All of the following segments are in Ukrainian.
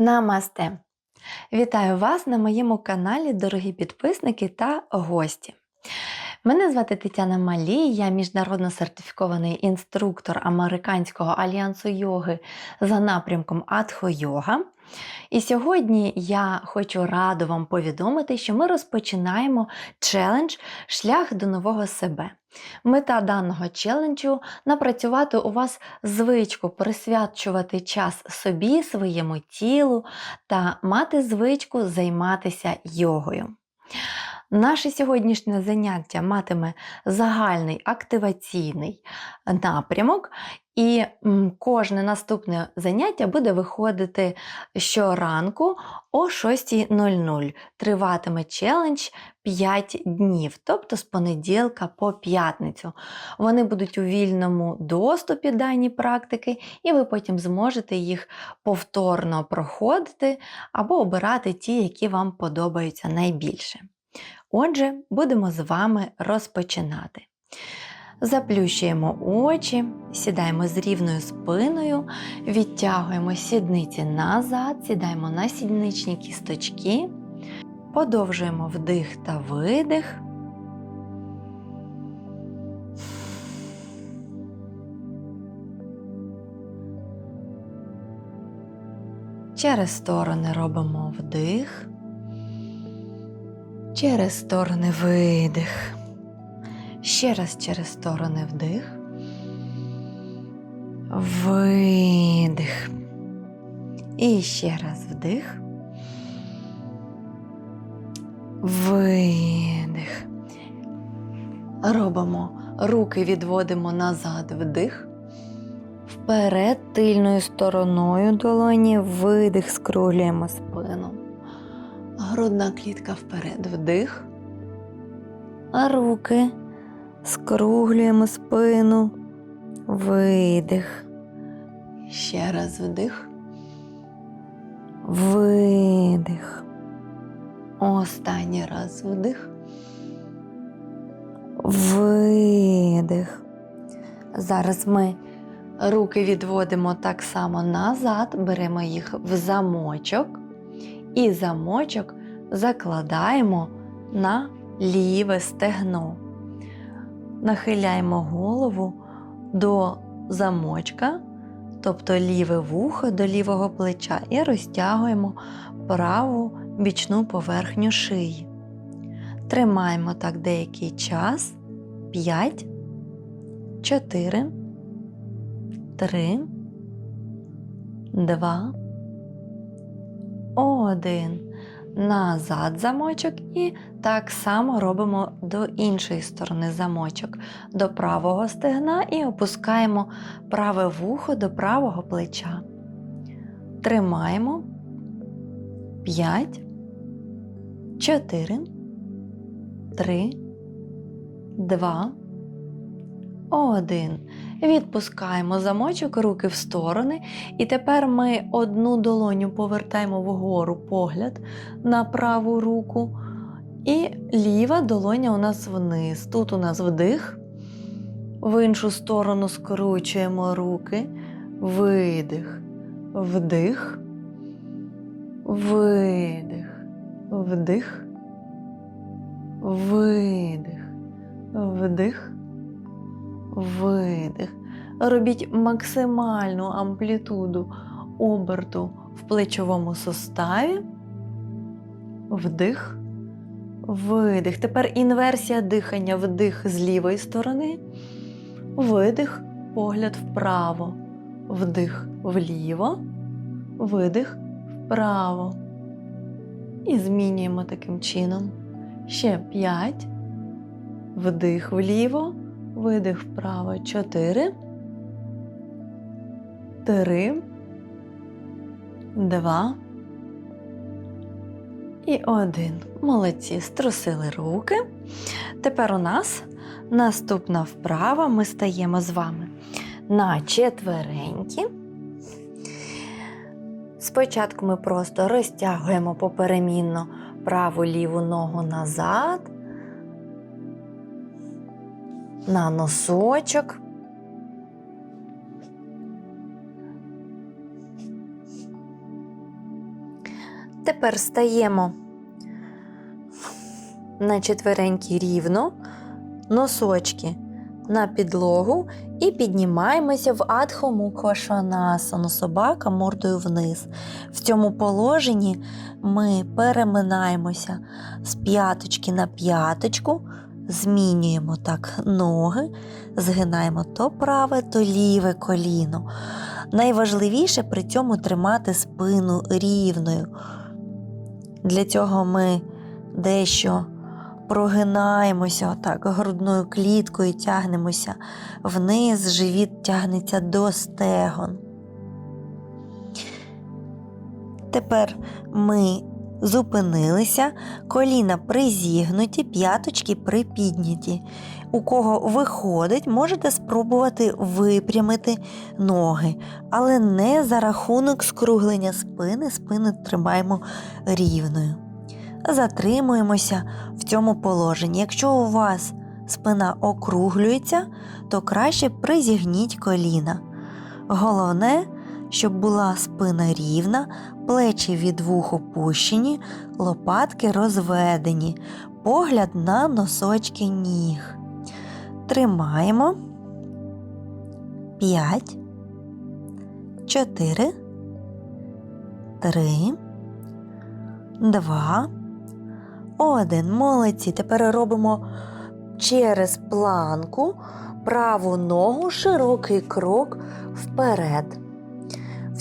Намасте! Вітаю вас на моєму каналі, дорогі підписники та гості. Мене звати Тетяна Малі, я міжнародно сертифікований інструктор Американського альянсу йоги за напрямком Атхо-йога. І сьогодні я хочу радо вам повідомити, що ми розпочинаємо челендж Шлях до нового себе. Мета даного челенджу напрацювати у вас звичку присвячувати час собі, своєму тілу та мати звичку займатися йогою. Наше сьогоднішнє заняття матиме загальний активаційний напрямок, і кожне наступне заняття буде виходити щоранку о 6.00. Триватиме челендж 5 днів, тобто з понеділка по п'ятницю. Вони будуть у вільному доступі дані практики, і ви потім зможете їх повторно проходити або обирати ті, які вам подобаються найбільше. Отже, будемо з вами розпочинати. Заплющуємо очі, сідаємо з рівною спиною, відтягуємо сідниці назад, сідаємо на сідничні кісточки, подовжуємо вдих та видих. Через сторони робимо вдих, через сторони видих. Ще раз через сторони вдих. Видих. І ще раз вдих. Видих. Робимо руки відводимо назад вдих. Вперед тильною стороною долоні видих, скруглюємо спину. Грудна клітка вперед вдих. А руки скруглюємо спину, видих. Ще раз вдих. Видих. Останній раз вдих. Видих. Зараз ми руки відводимо так само назад, беремо їх в замочок і замочок закладаємо на ліве стегно. Нахиляємо голову до замочка, тобто ліве вухо до лівого плеча, і розтягуємо праву бічну поверхню шиї. Тримаємо так деякий час. 5, 4, 3, 2, 1 назад замочок, і так само робимо до іншої сторони замочок, до правого стегна і опускаємо праве вухо до правого плеча. Тримаємо 5, 4, 3, 2, 1. Відпускаємо замочок, руки в сторони. І тепер ми одну долоню повертаємо вгору погляд на праву руку. І ліва долоня у нас вниз. Тут у нас вдих. В іншу сторону скручуємо руки, видих, вдих, видих, вдих, видих, вдих видих. Робіть максимальну амплітуду оберту в плечовому суставі. Вдих, видих. Тепер інверсія дихання, вдих з лівої сторони, видих, погляд вправо, вдих вліво, видих вправо. І змінюємо таким чином. Ще п'ять. Вдих вліво, видих вправо. Чотири. Три. Два. І один. Молодці. Струсили руки. Тепер у нас наступна вправа. Ми стаємо з вами на четверенькі. Спочатку ми просто розтягуємо поперемінно праву ліву ногу назад на носочок. Тепер стаємо на четверенькі рівно, носочки на підлогу і піднімаємося в адхомуквашанасану, собака мордою вниз. В цьому положенні ми переминаємося з п'яточки на п'яточку, змінюємо так ноги, згинаємо то праве, то ліве коліно. Найважливіше при цьому тримати спину рівною. Для цього ми дещо прогинаємося отак грудною кліткою, тягнемося вниз, живіт тягнеться до стегон. Тепер ми зупинилися, коліна призігнуті, п'яточки припідняті. У кого виходить, можете спробувати випрямити ноги, але не за рахунок скруглення спини, спину тримаємо рівною. Затримуємося в цьому положенні. Якщо у вас спина округлюється, то краще призігніть коліна. Головне, щоб була спина рівна, плечі від вух опущені, лопатки розведені, погляд на носочки ніг. Тримаємо. 5, 4, 3, 2, 1. Молодці. Тепер робимо через планку праву ногу, широкий крок вперед.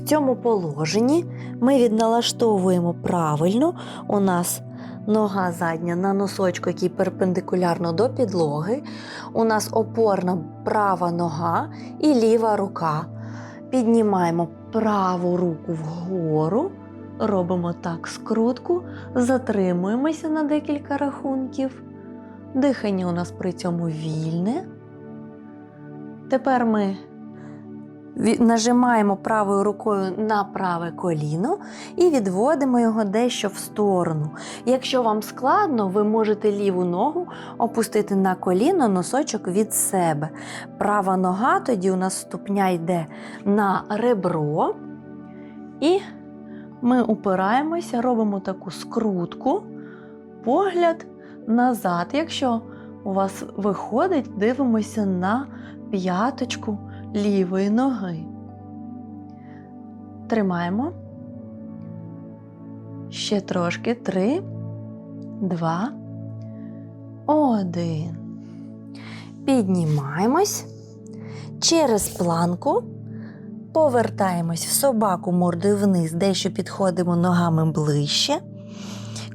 Цьому положенні ми відналаштовуємо правильно. У нас нога задня на носочку, який перпендикулярно до підлоги. У нас опорна права нога і ліва рука. Піднімаємо праву руку вгору, робимо так скрутку, затримуємося на декілька рахунків. Дихання у нас при цьому вільне. Тепер ми нажимаємо правою рукою на праве коліно і відводимо його дещо в сторону. Якщо вам складно, ви можете ліву ногу опустити на коліно носочок від себе. Права нога тоді у нас ступня йде на ребро, і ми упираємося, робимо таку скрутку, погляд назад. Якщо у вас виходить, дивимося на п'яточку лівої ноги. Тримаємо. Ще трошки. Три, два, один. Піднімаємось. Через планку повертаємось в собаку мордою вниз, дещо підходимо ногами ближче.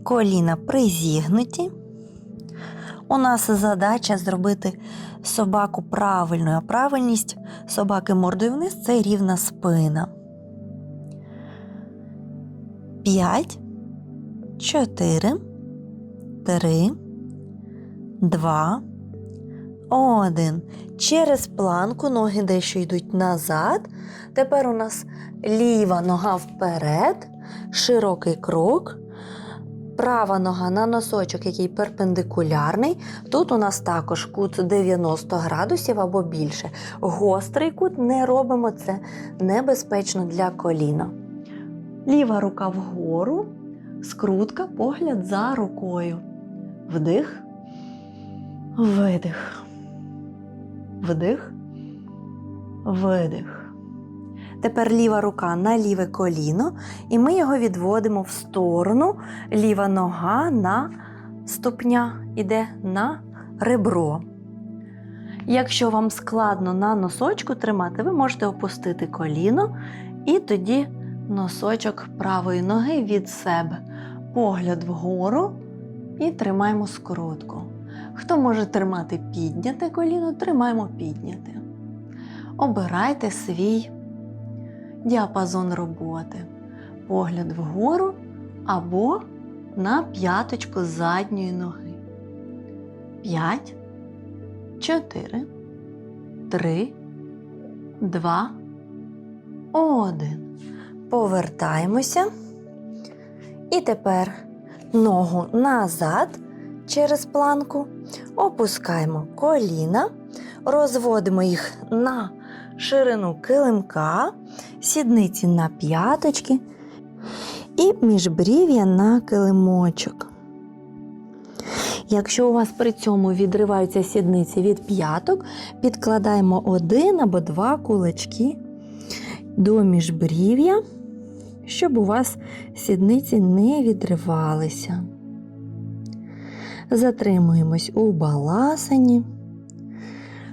Коліна призігнуті. У нас задача зробити собаку правильною, а правильність собаки мордою вниз це рівна спина. 5, 4, 3, 2, 1. Через планку ноги дещо йдуть назад. Тепер у нас ліва нога вперед, широкий крок. Права нога на носочок, який перпендикулярний. Тут у нас також кут 90 градусів або більше. Гострий кут не робимо це небезпечно для коліна. Ліва рука вгору, скрутка, погляд за рукою. Вдих, видих. Вдих, видих. Тепер ліва рука на ліве коліно, і ми його відводимо в сторону. Ліва нога на ступня іде на ребро. Якщо вам складно на носочку тримати, ви можете опустити коліно і тоді носочок правої ноги від себе. Погляд вгору і тримаємо скоротку. Хто може тримати підняте коліно, тримаємо підняте. Обирайте свій діапазон роботи. Погляд вгору або на п'яточку задньої ноги. 5, 4, 3, 2, 1. Повертаємося. І тепер ногу назад через планку. Опускаємо коліна, розводимо їх на ширину килимка, сідниці на п'яточки, і міжбрів'я на килимочок. Якщо у вас при цьому відриваються сідниці від п'яток, підкладаємо один або два кулачки до міжбрів'я, щоб у вас сідниці не відривалися. Затримуємось у баласані,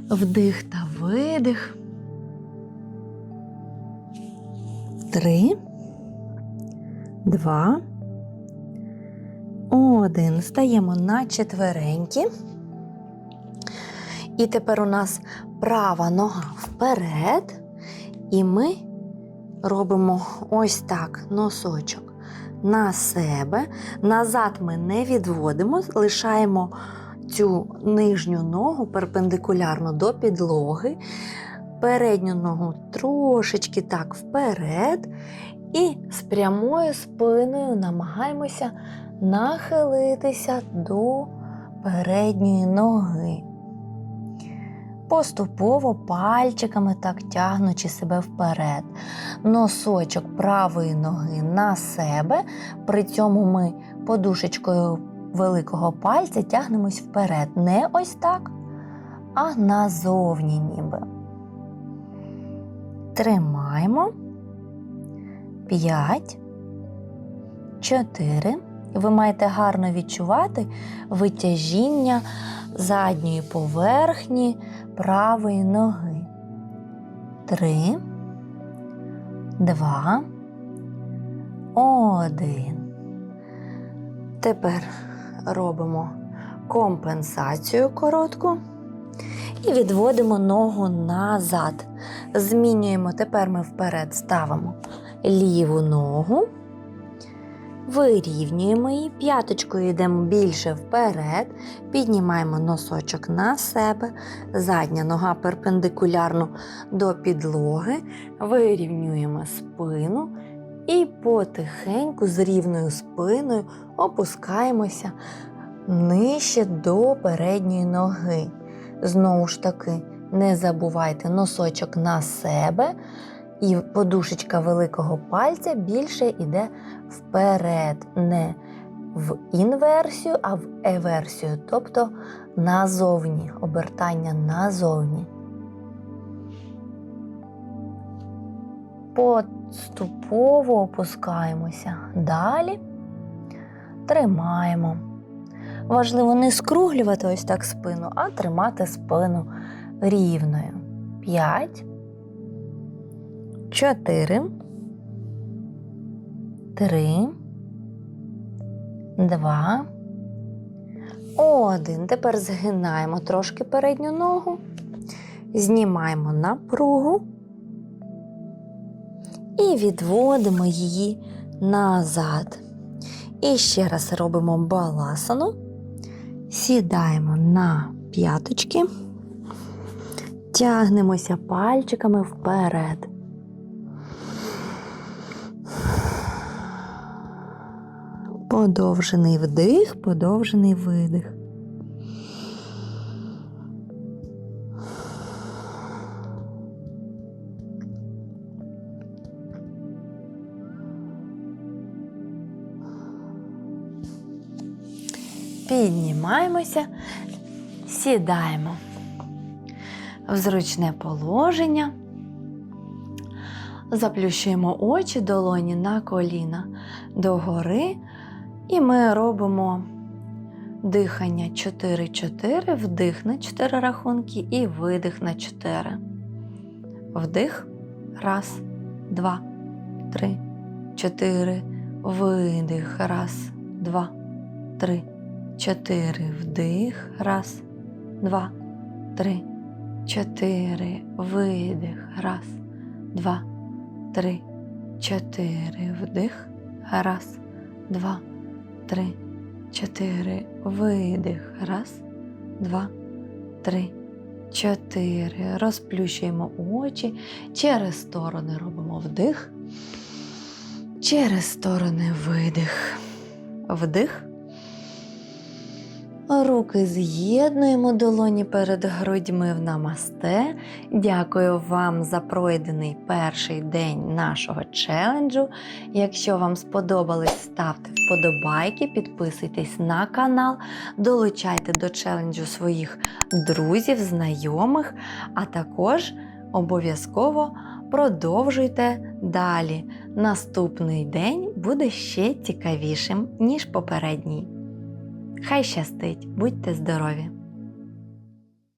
вдих та видих. Три, два, один. Стаємо на четверенькі. І тепер у нас права нога вперед. І ми робимо ось так носочок на себе. Назад ми не відводимо, лишаємо цю нижню ногу перпендикулярно до підлоги. Передню ногу трошечки так вперед. І з прямою спиною намагаємося нахилитися до передньої ноги. Поступово пальчиками так тягнучи себе вперед. Носочок правої ноги на себе. При цьому ми подушечкою великого пальця тягнемось вперед. Не ось так, а назовні ніби. Тримаємо. П'ять. Чотири. Ви маєте гарно відчувати витяжіння задньої поверхні правої ноги. Три, два, один. Тепер робимо компенсацію коротку і відводимо ногу назад. Змінюємо, тепер ми вперед ставимо ліву ногу. Вирівнюємо її, п'яточкою йдемо більше вперед, піднімаємо носочок на себе, задня нога перпендикулярно до підлоги, вирівнюємо спину і потихеньку з рівною спиною опускаємося нижче до передньої ноги. Знову ж таки, не забувайте носочок на себе. І подушечка великого пальця більше йде вперед, не в інверсію, а в еверсію, тобто назовні, обертання назовні. Поступово опускаємося. Далі тримаємо. Важливо не скруглювати ось так спину, а тримати спину рівною. П'ять. Чотири. Три. Два. Один. Тепер згинаємо трошки передню ногу. Знімаємо напругу і відводимо її назад. І ще раз робимо баласану. Сідаємо на п'яточки, тягнемося пальчиками вперед. Подовжений вдих, подовжений видих. Піднімаємося, сідаємо в зручне положення, заплющуємо очі долоні на коліна догори, і ми робимо дихання 4-4, вдих на 4 рахунки і видих на 4. Вдих. Раз, два, три, чотири. Видих. Раз, два, три, чотири. Вдих. Раз, два, три, чотири. Видих. Раз, два, три, чотири. Вдих. Раз, два, три, чотири. Видих. Раз, два, три, чотири. Розплющуємо очі. Через сторони робимо вдих. Через сторони видих. Вдих. Руки з'єднуємо долоні перед грудьми в намасте. Дякую вам за пройдений перший день нашого челенджу. Якщо вам сподобалось, ставте вподобайки, підписуйтесь на канал, долучайте до челенджу своїх друзів, знайомих, а також обов'язково продовжуйте далі. Наступний день буде ще цікавішим, ніж попередній. Хай щастить, будьте здорові!